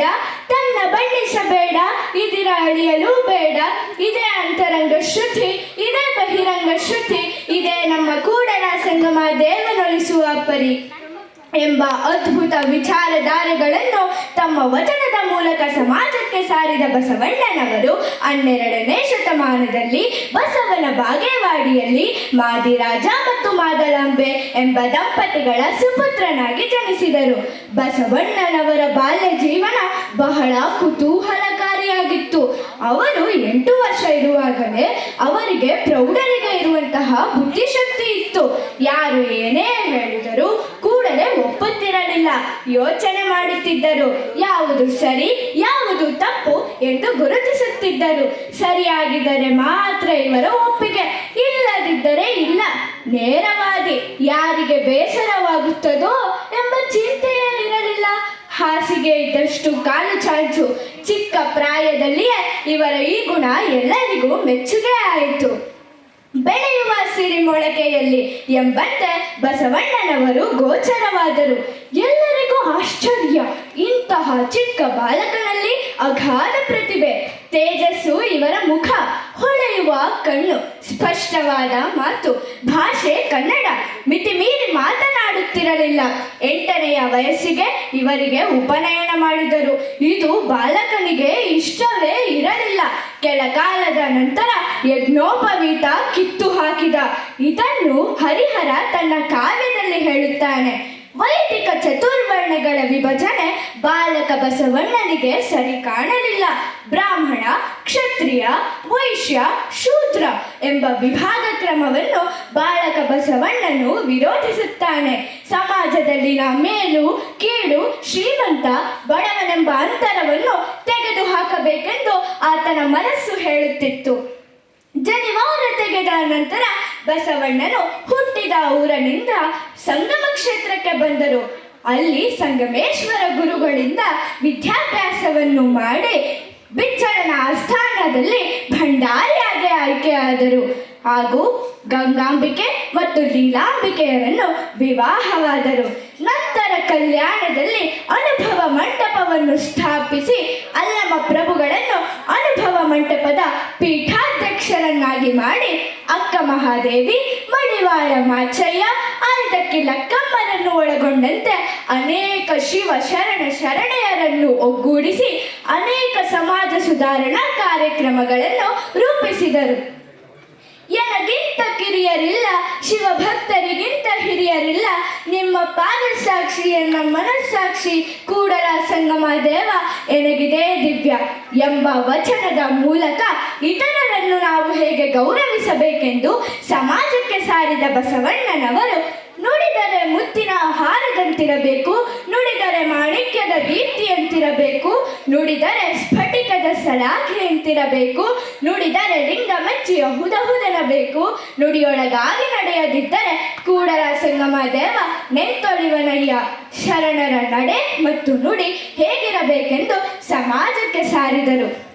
ಬೇಡ, ತನ್ನ ಬಣ್ಣಿಸಬೇಡ ಇದಿರ ಅಳಿಯಲು ಬೇಡ. ಇದೇ ಅಂತರಂಗ ಶ್ರುತಿ ಇದೇ ಬಹಿರಂಗ ಶ್ರುತಿ ಇದೇ ನಮ್ಮ ಕೂಡಲ ಸಂಗಮ ದೇವನೊಲಿಸುವ ಪರಿ ಎಂಬ ಅದ್ಭುತ ವಿಚಾರಧಾರೆಗಳನ್ನು ತಮ್ಮ ವಚನದ ಮೂಲಕ ಸಮಾಜಕ್ಕೆ ಸಾರಿದ ಬಸವಣ್ಣನವರು ಹನ್ನೆರಡನೇ ಶತಮಾನದಲ್ಲಿ ಬಸವನ ಬಾಗೇವಾಡಿಯಲ್ಲಿ ಮಾದಿರಾಜ ಮತ್ತು ಮಾದಲಾಂಬೆ ಎಂಬ ದಂಪತಿಗಳ ಸುಪುತ್ರನಾಗಿ ಜನಿಸಿದರು. ಬಸವಣ್ಣನವರ ಬಾಲ್ಯ ಜೀವನ ಬಹಳ ಕುತೂಹಲಕಾರಿಯಾಗಿತ್ತು. ಅವರು ಎಂಟು ವರ್ಷ ಇರುವಾಗಲೇ ಅವರಿಗೆ ಪ್ರೌಢರಿಗೆ ಇರುವಂತಹ ಬುದ್ಧಿಶಕ್ತಿ ಇತ್ತು. ಯಾರು ಏನೇ ಒಪ್ಪುತ್ತಿರಲಿಲ್ಲ ಯೋಚನೆ ಮಾಡುತ್ತಿದ್ದರು. ಯಾವುದು ಸರಿ, ಯಾವುದು ತಪ್ಪು? ಎಂದು ಗುರುತಿಸುತ್ತಿದ್ದರು. ಸರಿಯಾಗಿದ್ದರೆ ಮಾತ್ರ ಇವರ ಒಪ್ಪಿಗೆ. ಇಲ್ಲದಿದ್ದರೆ ಇಲ್ಲ. ನೇರವಾಗಿ ಯಾರಿಗೆ ಬೇಸರವಾಗುತ್ತದೋ ಎಂಬ ಚಿಂತೆಯೇ ಇರಲಿಲ್ಲ ಹಾಸಿಗೆ ಇದ್ದಷ್ಟು ಕಾಲು ಚಾಚು. ಚಿಕ್ಕ ಪ್ರಾಯದಲ್ಲಿಯೇ ಇವರ ಈ ಗುಣ ಎಲ್ಲರಿಗೂ ಮೆಚ್ಚುಗೆ ಆಯಿತು. ಬೆಳೆಯುವ ಸಿರಿಮೊಳಕೆಯಲ್ಲಿ ಎಂಬಂತೆ ಬಸವಣ್ಣನವರು ಗೋಚರವಾದರು. ಎಲ್ಲರಿಗೂ ಆಶ್ಚರ್ಯ. ಇಂತಹ ಚಿಕ್ಕ ಬಾಲಕನಲ್ಲಿ ಅಗಾಧ ಪ್ರತಿಭೆ. ತೇಜಸ್ಸು ಇವರ ಮುಖ. ಹೊಳೆಯುವ ಕಣ್ಣು, ಸ್ಪಷ್ಟವಾದ ಮಾತು. ಭಾಷೆ ಕನ್ನಡ. ಮಿತಿಮೀರಿ ಮಾತನಾಡುತ್ತಿರಲಿಲ್ಲ. ಎಂಟನೆಯ ವಯಸ್ಸಿಗೆ ಇವರಿಗೆ ಉಪನಯನ ಮಾಡಿದರು. ಇದು ಬಾಲಕನಿಗೆ ಇಷ್ಟವೇ ಇರಲಿಲ್ಲ. ಕೆಲ ಕಾಲದ ನಂತರ ಯಜ್ಞೋಪವೀತ ಕಿತ್ತು ಹಾಕಿದ. ಇದನ್ನು ಹರಿಹರ ತನ್ನ ಕಾವ್ಯದಲ್ಲಿ ಹೇಳುತ್ತಾನೆ. ವೈದಿಕ ಚತುರ್ವರ್ಣಗಳ ವಿಭಜನೆ ಬಾಲಕ ಬಸವಣ್ಣನಿಗೆ ಸರಿ ಕಾಣಲಿಲ್ಲ. ಬ್ರಾಹ್ಮಣ, ಕ್ಷತ್ರಿಯ, ವೈಶ್ಯ, ಶೂದ್ರ ಎಂಬ ವಿಭಾಗ ಕ್ರಮವನ್ನು ಬಾಲಕ ಬಸವಣ್ಣನು ವಿರೋಧಿಸುತ್ತಾನೆ. ಸಮಾಜದಲ್ಲಿನ ಮೇಲು, ಕೀಳು, ಶ್ರೀಮಂತ, ಬಡವನೆಂಬ ಅಂತರವನ್ನು ತೆಗೆದು ಹಾಕಬೇಕೆಂದು ಆತನ ಮನಸ್ಸು ಹೇಳುತ್ತಿತ್ತು. ಜನಿವಾರ ತೆಗೆದ ನಂತರ ಬಸವಣ್ಣನು ಹುಟ್ಟಿದ ಊರನಿಂದ ಸಂಗಮ ಕ್ಷೇತ್ರಕ್ಕೆ ಬಂದರು. ಅಲ್ಲಿ ಸಂಗಮೇಶ್ವರ ಗುರುಗಳಿಂದ ವಿದ್ಯಾಭ್ಯಾಸವನ್ನು ಮಾಡಿ ಬಿಚ್ಚಳನ ಆಸ್ಥಾನದಲ್ಲಿ ಭಂಡಾರಿಯಾಗಿ ಆಯ್ಕೆಯಾದರು. ಹಾಗೂ ಗಂಗಾಂಬಿಕೆ ಮತ್ತು ಲೀಲಾಂಬಿಕೆಯರನ್ನು ವಿವಾಹವಾದರು. ನಂತರ ಕಲ್ಯಾಣದಲ್ಲಿ ಅನುಭವ ಮಂಟಪವನ್ನು ಸ್ಥಾಪಿಸಿ ಅಲ್ಲಮ ಮಾಡಿ, ಅಕ್ಕ ಮಹಾದೇವಿ, ಮಡಿವಾಳ ಮಾಚಯ್ಯ ಆಯ್ದಕ್ಕಿ ಲಕ್ಕಮ್ಮನನ್ನು ಒಳಗೊಂಡಂತೆ ಅನೇಕ ಶಿವ ಶರಣ ಶರಣೆಯರನ್ನು ಒಗ್ಗೂಡಿಸಿ ಅನೇಕ ಸಮಾಜ ಸುಧಾರಣಾ ಕಾರ್ಯಕ್ರಮಗಳನ್ನು ರೂಪಿಸಿದರು. ಎನಗಿಂತ ಕಿರಿಯರಿಲ್ಲ, ಶಿವಭಕ್ತರಿಗಿಂತ ಹಿರಿಯರಿಲ್ಲ, ನಿಮ್ಮ ಪಾದ ಸಾಕ್ಷಿ ಎನ್ನ ಮನಸ್ಸಾಕ್ಷಿ ಕೂಡಲ ಸಂಗಮ ದೇವ ಎನಗಿದೆ ದಿವ್ಯ ಎಂಬ ವಚನದ ಮೂಲಕ ಇತರರನ್ನು ನಾವು ಹೇಗೆ ಗೌರವಿಸಬೇಕೆಂದು ಸಮಾಜಕ್ಕೆ ಸಾರಿದ ಬಸವಣ್ಣನವರು ನುಡಿದರೆ ಮುತ್ತಿನ ಹಾರದಂತಿರಬೇಕು, ನುಡಿದರೆ ಮಾಣಿಕ್ಯದ ದೀಪ್ತಿಯಂತಿರಬೇಕು, ನುಡಿದರೆ ಸ್ಫಟಿಕದ ಸಲಾಖೆಯಂತಿರಬೇಕು, ನುಡಿದರೆ ಲಿಂಗ ಮೆಚ್ಚಿಯ ಹುದಹುದನಬೇಕು, ನುಡಿಯೊಳಗಾಗಿ ನಡೆಯದಿದ್ದರೆ ಕೂಡಲ ಸಂಗಮ ದೇವ ನೆಂತೊಳಿವನಯ್ಯ ಶರಣರ ನಡೆ ಮತ್ತು ನುಡಿ ಹೇಗಿರಬೇಕೆಂದು ಸಮಾಜಕ್ಕೆ ಸಾರಿದರು.